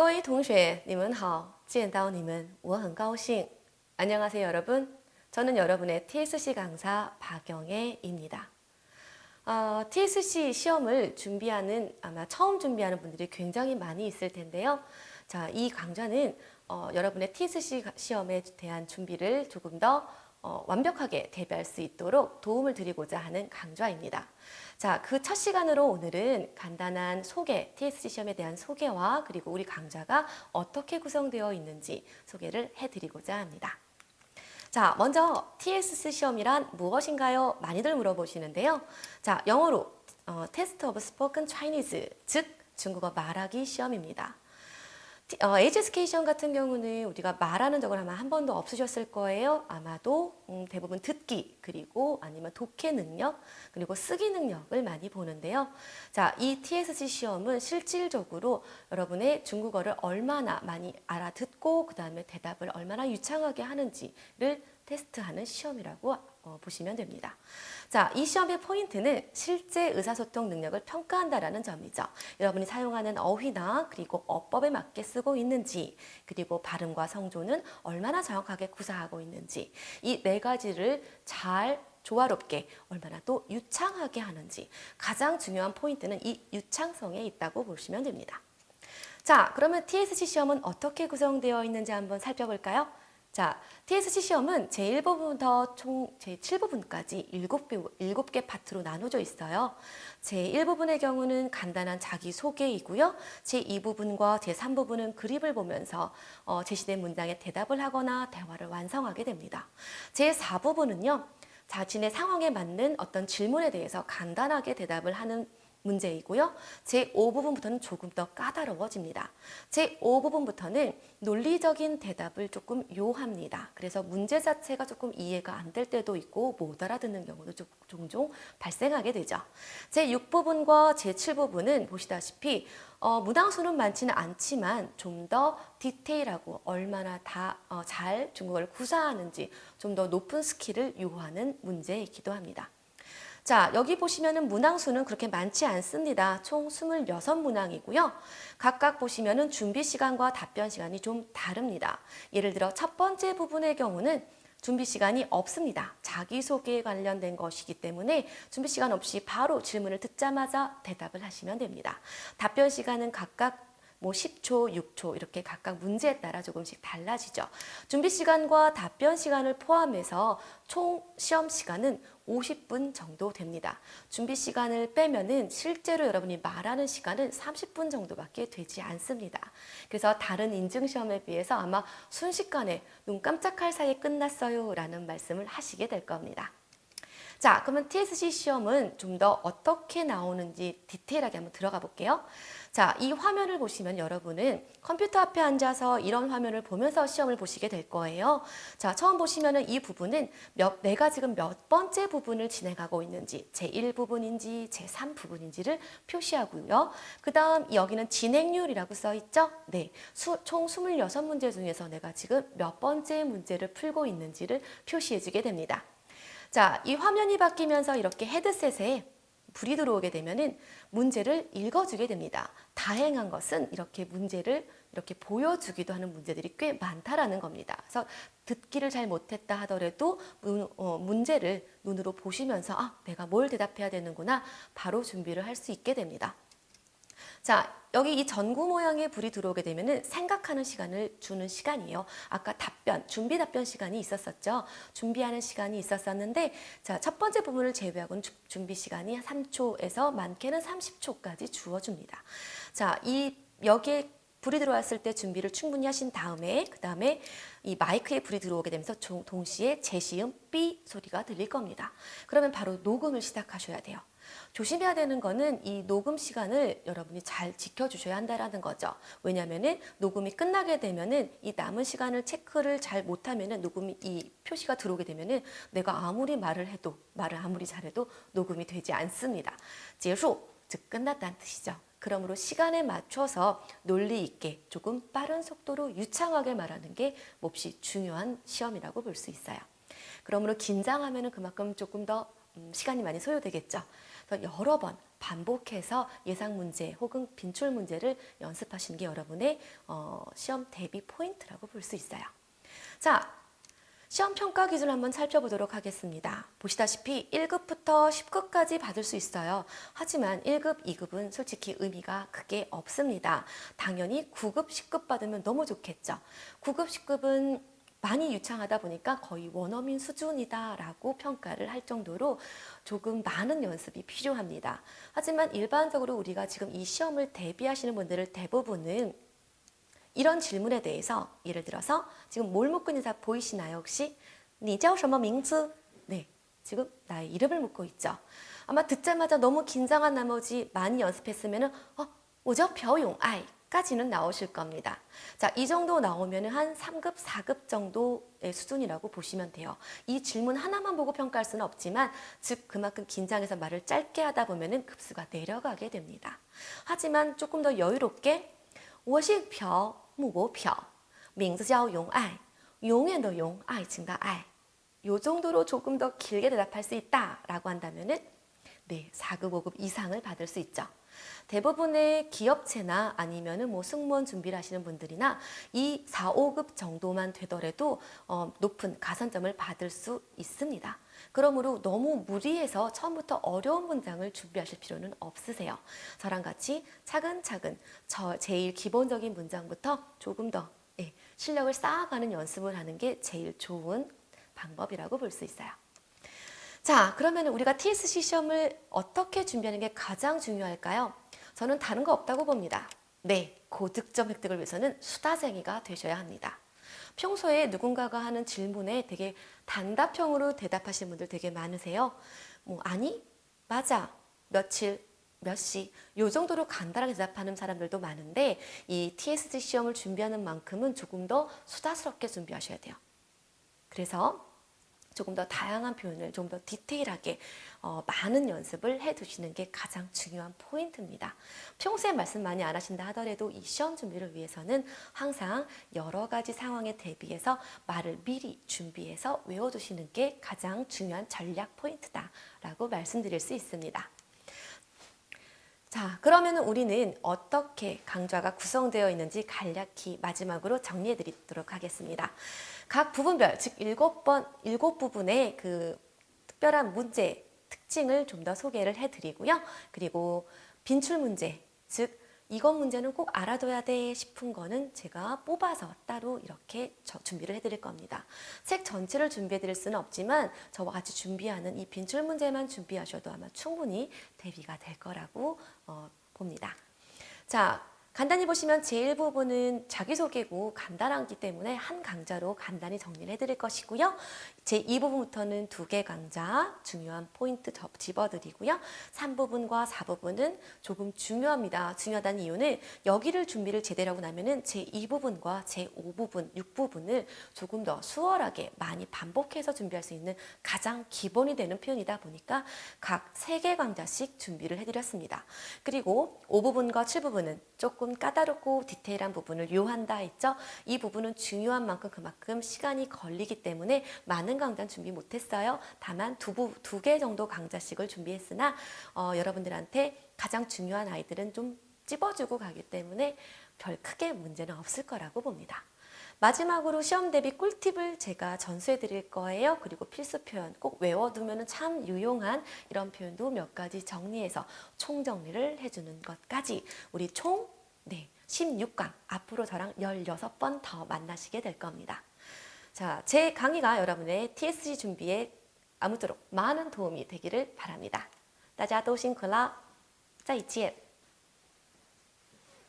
各位同学,你们好.见到你们,我很高兴. 안녕하세요, 여러분. 저는 여러분의 TSC 강사 박영애입니다. 어, TSC 시험을 준비하는 아마 처음 준비하는 분들이 굉장히 많이 있을 텐데요. 자, 이 강좌는 어, 여러분의 TSC 시험에 대한 준비를 조금 더 어, 완벽하게 대비할 수 있도록 도움을 드리고자 하는 강좌입니다. 자, 그 첫 시간으로 오늘은 간단한 소개, TSC 시험에 대한 소개와 그리고 우리 강좌가 어떻게 구성되어 있는지 소개를 해드리고자 합니다. 자, 먼저 TSC 시험이란 무엇인가요? 많이들 물어보시는데요. 자, 영어로 어, Test of Spoken Chinese, 즉 중국어 말하기 시험입니다. 티- 어, HSK 시험 같은 경우는 우리가 말하는 적은 아마 한 번도 없으셨을 거예요. 아마도 음, 대부분 듣기 그리고 아니면 독해 능력 그리고 쓰기 능력을 많이 보는데요. 자, 이 TSC 시험은 실질적으로 여러분의 중국어를 얼마나 많이 알아듣고 그 다음에 대답을 얼마나 유창하게 하는지를 테스트하는 시험이라고 어, 보시면 됩니다. 자, 이 시험의 포인트는 실제 의사소통 능력을 평가한다라는 점이죠. 여러분이 사용하는 어휘나 그리고 어법에 맞게 쓰고 있는지, 그리고 발음과 성조는 얼마나 정확하게 구사하고 있는지, 이 네 가지를 잘 조화롭게 얼마나 또 유창하게 하는지 가장 중요한 포인트는 이 유창성에 있다고 보시면 됩니다. 자, 그러면 TSC 시험은 어떻게 구성되어 있는지 한번 살펴볼까요? 자, TSC 시험은 제1부부터 총 제7부분까지 7개, 7개 파트로 나눠져 있어요. 제1부분의 경우는 간단한 자기소개이고요. 제2부분과 제3부분은 그립을 보면서 어, 제시된 문장에 대답을 하거나 대화를 완성하게 됩니다. 제4부분은요. 자신의 상황에 맞는 어떤 질문에 대해서 간단하게 대답을 하는 문제이고요. 제5부분부터는 조금 더 까다로워집니다. 제5부분부터는 논리적인 대답을 조금 요합니다. 그래서 문제 자체가 조금 이해가 안 될 때도 있고 못 알아듣는 경우도 좀- 종종 발생하게 되죠. 제6부분과 제7부분은 보시다시피 어, 문항수는 많지는 않지만 좀 더 디테일하고 얼마나 다 어, 잘 중국어를 구사하는지 좀 더 높은 스킬을 요하는 문제이기도 합니다. 자, 여기 보시면은 문항수는 그렇게 많지 않습니다. 총 26문항이고요. 각각 보시면은 준비 시간과 답변 시간이 좀 다릅니다. 예를 들어 첫 번째 부분의 경우는 준비 시간이 없습니다. 자기소개에 관련된 것이기 때문에 준비 시간 없이 바로 질문을 듣자마자 대답을 하시면 됩니다. 답변 시간은 각각 뭐 10초, 6초 이렇게 각각 문제에 따라 조금씩 달라지죠. 준비 시간과 답변 시간을 포함해서 총 시험 시간은 50분 정도 됩니다. 준비 시간을 빼면은 실제로 여러분이 말하는 시간은 30분 정도밖에 되지 않습니다. 그래서 다른 인증 시험에 비해서 아마 순식간에 눈 깜짝할 사이에 끝났어요라는 말씀을 하시게 될 겁니다. 자, 그러면 TSC 시험은 좀 더 어떻게 나오는지 디테일하게 한번 들어가 볼게요. 자, 이 화면을 보시면 여러분은 컴퓨터 앞에 앉아서 이런 화면을 보면서 시험을 보시게 될 거예요. 자, 처음 보시면은 이 부분은 몇, 내가 지금 몇 번째 부분을 진행하고 있는지, 제1부분인지, 제3부분인지를 표시하고요. 그 다음 여기는 진행률이라고 써 있죠? 네. 수, 총 26문제 중에서 내가 지금 몇 번째 문제를 풀고 있는지를 표시해 주게 됩니다. 자, 이 화면이 바뀌면서 이렇게 헤드셋에 불이 들어오게 되면은 문제를 읽어주게 됩니다. 다행한 것은 이렇게 문제를 이렇게 보여주기도 하는 문제들이 꽤 많다라는 겁니다. 그래서 듣기를 잘 못했다 하더라도 문, 어, 문제를 눈으로 보시면서 아, 내가 뭘 대답해야 되는구나 바로 준비를 할 수 있게 됩니다. 자, 여기 이 전구 모양의 불이 들어오게 되면은 생각하는 시간을 주는 시간이에요. 아까 답변, 준비 답변 시간이 있었었죠. 준비하는 시간이 있었었는데, 자, 첫 번째 부분을 제외하고는 주- 준비 시간이 3초에서 많게는 30초까지 주어 줍니다. 자, 이 여기에 불이 들어왔을 때 준비를 충분히 하신 다음에 그 다음에 이 마이크에 불이 들어오게 되면서 종- 동시에 제시음 삐 소리가 들릴 겁니다. 그러면 바로 녹음을 시작하셔야 돼요. 조심해야 되는 거는 이 녹음 시간을 여러분이 잘 지켜주셔야 한다라는 거죠. 왜냐면은 녹음이 끝나게 되면은 이 남은 시간을 체크를 잘 못하면은 녹음이 이 표시가 들어오게 되면은 내가 아무리 말을 해도 말을 아무리 잘해도 녹음이 되지 않습니다. 结束,즉 끝났다는 뜻이죠. 그러므로 시간에 맞춰서 논리 있게 조금 빠른 속도로 유창하게 말하는 게 몹시 중요한 시험이라고 볼 수 있어요. 그러므로 긴장하면 그만큼 조금 더 음, 시간이 많이 소요되겠죠. 더 여러 번 반복해서 예상 문제 혹은 빈출 문제를 연습하시는 게 여러분의 어, 시험 대비 포인트라고 볼 수 있어요. 자, 시험 평가 기준을 한번 살펴보도록 하겠습니다. 보시다시피 1급부터 10급까지 받을 수 있어요. 하지만 1급, 2급은 솔직히 의미가 크게 없습니다. 당연히 9급, 10급 받으면 너무 좋겠죠. 9급, 10급은 많이 유창하다 보니까 거의 원어민 수준이다라고 평가를 할 정도로 조금 많은 연습이 필요합니다. 하지만 일반적으로 우리가 지금 이 시험을 대비하시는 분들을 대부분은 이런 질문에 대해서 예를 들어서 지금 뭘 묻고 있는 사 보이시나요 혹시? 你叫什么名字? 네, 지금 나의 이름을 묻고 있죠. 아마 듣자마자 너무 긴장한 나머지 많이 연습했으면은 어, 我叫朴永爱 까지는 나오실 겁니다. 자, 이 정도 나오면 한 3급, 4급 정도의 수준이라고 보시면 돼요. 이 질문 하나만 보고 평가할 수는 없지만, 즉, 그만큼 긴장해서 말을 짧게 하다 보면 급수가 내려가게 됩니다. 하지만 조금 더 여유롭게, 我是朴木国朴名字叫永爱永远的永爱情的爱요 정도로 조금 더 길게 대답할 수 있다라고 한다면은 네, 4급, 5급 이상을 받을 수 있죠. 대부분의 기업체나 아니면은 뭐 승무원 준비를 하시는 분들이나 이 4, 5급 정도만 되더라도 어, 높은 가산점을 받을 수 있습니다. 그러므로 너무 무리해서 처음부터 어려운 문장을 준비하실 필요는 없으세요. 저랑 같이 차근차근 저 제일 기본적인 문장부터 조금 더 예, 실력을 쌓아가는 연습을 하는 게 제일 좋은 방법이라고 볼 수 있어요. 자, 그러면 우리가 TSC 시험을 어떻게 준비하는 게 가장 중요할까요? 저는 다른 거 없다고 봅니다. 네, 고득점 획득을 위해서는 수다쟁이가 되셔야 합니다. 평소에 누군가가 하는 질문에 되게 단답형으로 대답하시는 분들 되게 많으세요. 뭐, 아니, 맞아, 며칠, 몇 시, 요 정도로 간단하게 대답하는 사람들도 많은데, 이 TSC 시험을 준비하는 만큼은 조금 더 수다스럽게 준비하셔야 돼요. 그래서 조금 더 다양한 표현을 좀 더 디테일하게 어, 많은 연습을 해 두시는 게 가장 중요한 포인트입니다. 평소에 말씀 많이 안 하신다 하더라도 이 시험 준비를 위해서는 항상 여러 가지 상황에 대비해서 말을 미리 준비해서 외워두시는 게 가장 중요한 전략 포인트다라고 말씀드릴 수 있습니다. 자, 그러면 우리는 어떻게 강좌가 구성되어 있는지 간략히 마지막으로 정리해 드리도록 하겠습니다. 각 부분별, 즉 일곱 번, 일곱 부분의 그 특별한 문제 특징을 좀 더 소개를 해 드리고요. 그리고 빈출 문제, 즉 이것 문제는 꼭 알아둬야 돼 싶은 거는 제가 뽑아서 따로 이렇게 준비를 해드릴 겁니다. 책 전체를 준비해 드릴 수는 없지만 저와 같이 준비하는 이 빈출 문제만 준비하셔도 아마 충분히 대비가 될 거라고 어, 봅니다. 자, 간단히 보시면 제일 부분은 자기소개고 간단하기 때문에 한 강좌로 간단히 정리를 해드릴 것이고요. 제 2부분부터는 두 개 강좌 중요한 포인트 집어드리고요. 3부분과 4부분은 조금 중요합니다. 중요하다는 이유는 여기를 준비를 제대로 하고 나면은 제 2부분과 제 5부분, 6부분을 조금 더 수월하게 많이 반복해서 준비할 수 있는 가장 기본이 되는 표현이다 보니까 각 3개 강좌씩 준비를 해드렸습니다. 그리고 5부분과 7부분은 조금 까다롭고 디테일한 부분을 요한다 했죠. 이 부분은 중요한 만큼 그만큼 시간이 걸리기 때문에 많은 강좌 준비 못했어요. 다만 두 개 정도 강좌씩을 준비했으나 어, 여러분들한테 가장 중요한 아이들은 좀 찝어주고 가기 때문에 별 크게 문제는 없을 거라고 봅니다. 마지막으로 시험 대비 꿀팁을 제가 전수해 드릴 거예요. 그리고 필수 표현 꼭 외워두면 참 유용한 이런 표현도 몇 가지 정리해서 총정리를 해주는 것까지 우리 총 네, 16강 앞으로 저랑 16번 더 만나시게 될 겁니다. 자, 제 강의가 여러분의 TSC 준비에 아무쪼록 많은 도움이 되기를 바랍니다. 大家都辛苦了，再见。